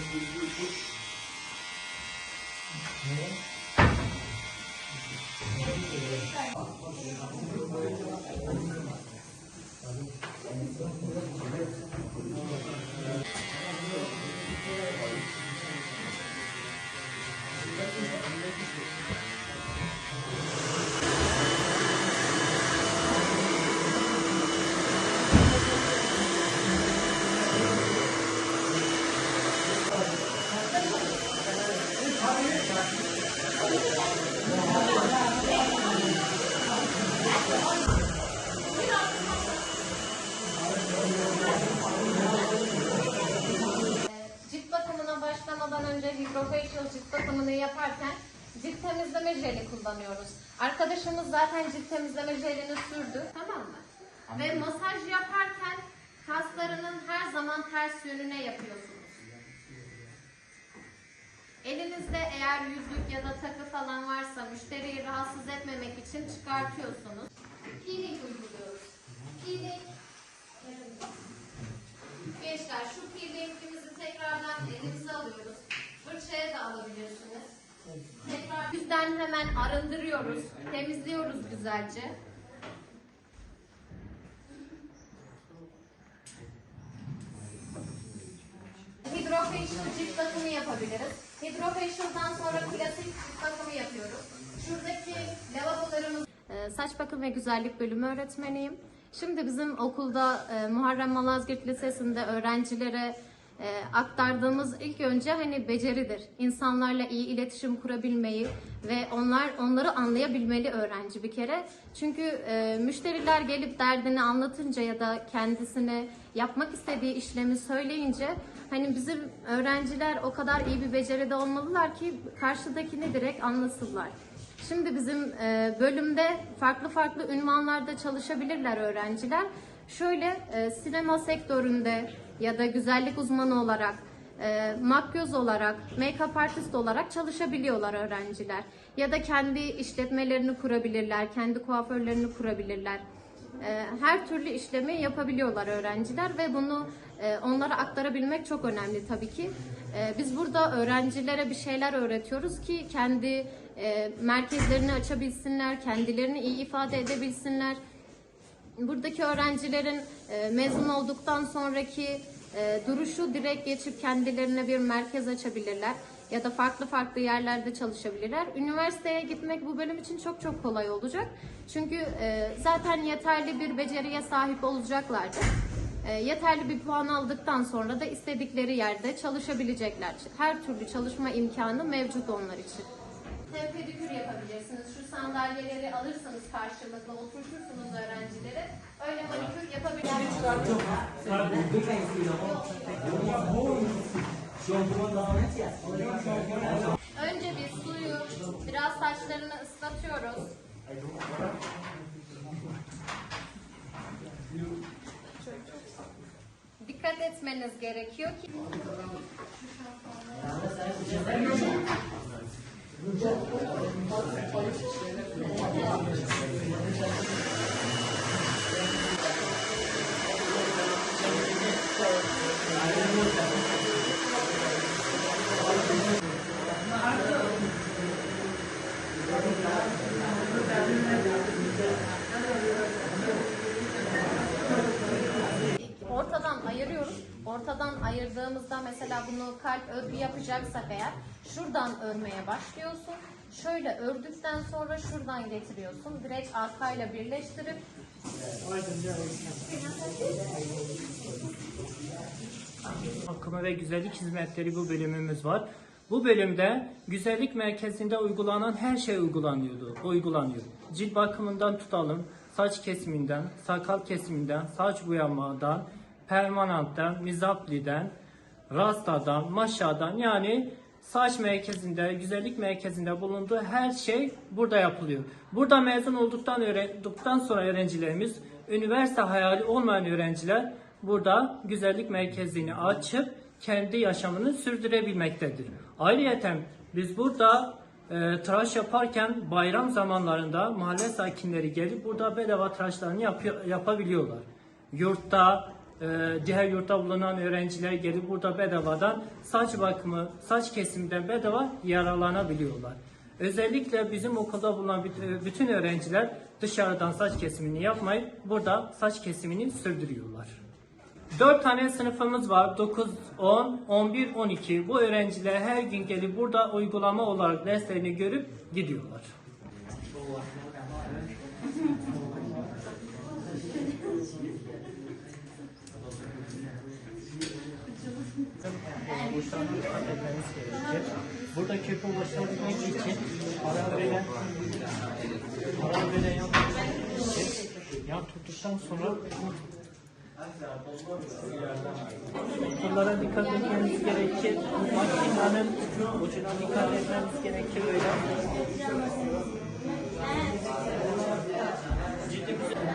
Cilt hidrofacial cilt bakımını yaparken cilt temizleme jeli kullanıyoruz. Arkadaşımız zaten cilt temizleme jelini sürdü tamam mı? Ve masaj yaparken kaslarının her zaman ters yönüne yapıyorsunuz. Elinizde eğer yüzük ya da takı falan varsa müşteriyi rahatsız etmemek için çıkartıyorsunuz. Peeling uyguluyoruz. Peeling alabilirsiniz. Tekrar yüzden hemen arındırıyoruz. Temizliyoruz güzelce. Hidrofacial cilt bakımı yapabiliriz. Hidrofacial'dan sonra klasik cilt bakımı yapıyoruz. Şuradaki lavabolarımız... Ee, Saç bakım ve güzellik bölümü öğretmeniyim. Şimdi bizim okulda e, Muharrem Malazgirt Lisesi'nde öğrencilere e, aktardığımız ilk önce hani beceridir. İnsanlarla iyi iletişim kurabilmeyi ve onlar onları anlayabilmeli öğrenci bir kere. Çünkü e, müşteriler gelip derdini anlatınca ya da kendisine yapmak istediği işlemi söyleyince hani bizim öğrenciler o kadar iyi bir beceride olmalılar ki karşıdakini direkt anlasınlar. Şimdi bizim e, bölümde farklı farklı ünvanlarda çalışabilirler öğrenciler. Şöyle e, sinema sektöründe ya da güzellik uzmanı olarak, e, makyöz olarak, make-up artist olarak çalışabiliyorlar öğrenciler. Ya da kendi işletmelerini kurabilirler, kendi kuaförlerini kurabilirler. E, her türlü işlemi yapabiliyorlar öğrenciler ve bunu e, onlara aktarabilmek çok önemli tabii ki. E, Biz burada öğrencilere bir şeyler öğretiyoruz ki kendi e, merkezlerini açabilsinler, kendilerini iyi ifade edebilsinler. Buradaki öğrencilerin e, mezun olduktan sonraki e, duruşu direkt geçip kendilerine bir merkez açabilirler ya da farklı farklı yerlerde çalışabilirler. Üniversiteye gitmek bu bölüm için çok çok kolay olacak. Çünkü e, zaten yeterli bir beceriye sahip olacaklardır. Yeterli bir puan aldıktan sonra da istedikleri yerde çalışabilecekler. Her türlü çalışma imkanı mevcut onlar için. Hem pedikür yapabilirsiniz. Şu sandalyeleri alırsınız karşılıklı oturtursunuz öğrencileri. Öyle manikür yapabilirsiniz. Önce bir suyu biraz saçlarını ıslatıyoruz. Dikkat etmeniz gerekiyor ki Não tinha. Ortadan ayırdığımızda mesela bunu kalp örgü yapacaksak eğer şuradan örmeye başlıyorsun. Şöyle ördükten sonra şuradan getiriyorsun. Direkt arkayla birleştirip Bakımı ve güzellik hizmetleri bu bölümümüz var. Bu bölümde güzellik merkezinde uygulanan her şey uygulanıyordu, uygulanıyor. Cilt bakımından tutalım, saç kesiminden, sakal kesiminden, saç boyamadan, permanentten, mizapliden, rastadan, maşadan yani saç merkezinde, güzellik merkezinde bulunduğu her şey burada yapılıyor. Burada mezun olduktan, öğrendikten sonra öğrencilerimiz, üniversite hayali olmayan öğrenciler burada güzellik merkezini açıp kendi yaşamını sürdürebilmektedir. Ayrıca biz burada e, tıraş yaparken bayram zamanlarında mahalle sakinleri gelip burada bedava tıraşlarını yapıyor, yapabiliyorlar. Yurtta diğer yurtta bulunan öğrenciler gelip burada bedavadan saç bakımı, saç kesiminden bedava yararlanabiliyorlar. Özellikle bizim okulda bulunan büt- bütün öğrenciler dışarıdan saç kesimini yapmayıp burada saç kesimini sürdürüyorlar. 4 tane sınıfımız var. 9, 10, 11, 12. Bu öğrenciler her gün gelip burada uygulama olarak derslerini görüp gidiyorlar. Uçlarına dikkat etmemiz gerekir. Burada köpü ulaşabilmek için ara veren ara veren yan yan tuttuktan sonra Bunlara dikkat etmemiz gerekir. Makinenin ucuna dikkat etmemiz gerekir. Öyle. Ciddi bir